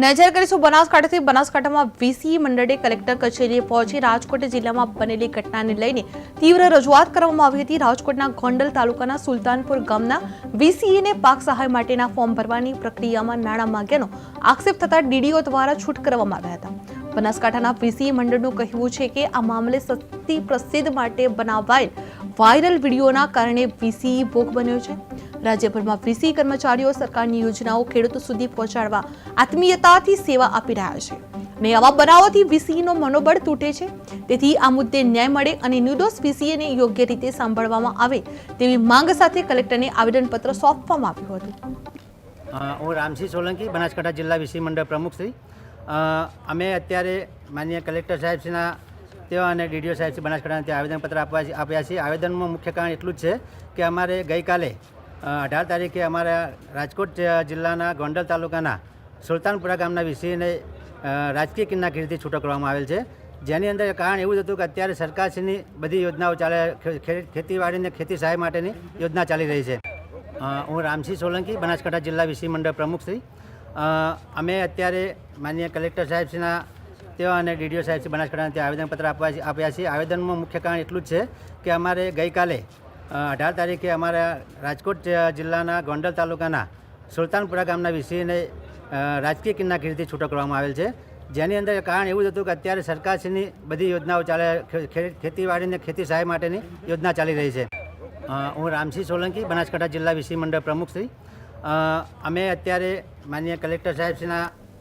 નજર કરીશું બનાસકાંઠાથી. બનાસકાંઠામાં વીસી મંડળે કલેક્ટર કચેરીએ પહોંચી રાજકોટ જિલ્લામાં બનેલી ઘટનાને લઈને તીવ્ર રજૂઆત કરવામાં આવી હતી. રાજકોટના ગોંડલ તાલુકાના સુલતાનપુર ગામના વીસીઈને પાક સહાય માટેના ફોર્મ ભરવાની પ્રક્રિયામાં નાણાં માંગ્યાનો આક્ષેપ થતા ડીડીઓ દ્વારા છૂટ કરવામાં આવ્યા હતા. બનાસકાંઠાના વીસી મંડળનું કહેવું છે કે આ મામલે સસ્તી પ્રસિદ્ધ માટે બનાવાયેલ વાયરલ વિડીયોના કારણે વીસી ભોગ બન્યો છે. રાજ્યભરમાં વીસી કર્મચારીઓ સરકારની યોજનાઓ ખેડૂતો સુધી પહોંચાડવા આત્મીયતાથી સેવા આપી રહ્યા છે. અને આવા બનાવોથી વીસીનો મનોબળ તૂટે છે. તેથી આ મુદ્દે ન્યાય મળે અને નિર્દોષ વીસીએને યોગ્ય રીતે સાંભળવામાં આવે તેવી માંગ સાથે કલેક્ટરને આવેદનપત્ર સોંપવામાં આવ્યું હતું. હું રામસિંહ સોલંકી, બનાસકાંઠા જિલ્લા વિસી મંડળ પ્રમુખ શ્રી. અમે અત્યારે માન્ય કલેક્ટર સાહેબશ્રીના તેઓ અને ડીડીઓ સાહેબશ્રી બનાસકાંઠાના ત્યાં આવેદનપત્ર આપવા આપ્યા છે આવેદનમાં મુખ્ય કારણ એટલું જ છે કે અમારે ગઈકાલે અઢાર તારીખે અમારા રાજકોટ જિલ્લાના ગોંડલ તાલુકાના સુલતાનપુરા ગામના વિસીને રાજકીય કિન્નાખીરીથી છૂટો કરવામાં આવેલ છે. જેની અંદર કારણ એવું જ હતું કે અત્યારે સરકારશ્રીની બધી યોજનાઓ ચાલે ખેતીવાડીને ખેતી સહાય માટેની યોજના ચાલી રહી છે. હું રામસિંહ સોલંકી, બનાસકાંઠા જિલ્લા વિસી મંડળ પ્રમુખશ્રી અમે અત્યારે માનનીય કલેક્ટર સાહેબશ્રીના તેઓ અને ડીડીઓ સાહેબશ્રી બનાસકાંઠાને ત્યાં આવેદનપત્ર આપવા આપ્યા છીએ. આવેદનમાં મુખ્ય કારણ એટલું જ છે કે અમારે ગઈકાલે અઢાર તારીખે અમારા રાજકોટ જિલ્લાના ગોંડલ તાલુકાના સુલતાનપુરા ગામના વિષયને રાજકીય કિન્નાખીરીથી છૂટો કરવામાં આવેલ છે. જેની અંદર કારણ એવું જ હતું કે અત્યારે સરકારશ્રીની બધી યોજનાઓ ચાલે ખેતીવાડીને, ખેતી સહાય માટેની યોજના ચાલી રહી છે. હું રામસિંહ સોલંકી, બનાસકાંઠા જિલ્લા વિસી મંડળ પ્રમુખ શ્રી. અમે અત્યારે માનનીય કલેક્ટર સાહેબશ્રીના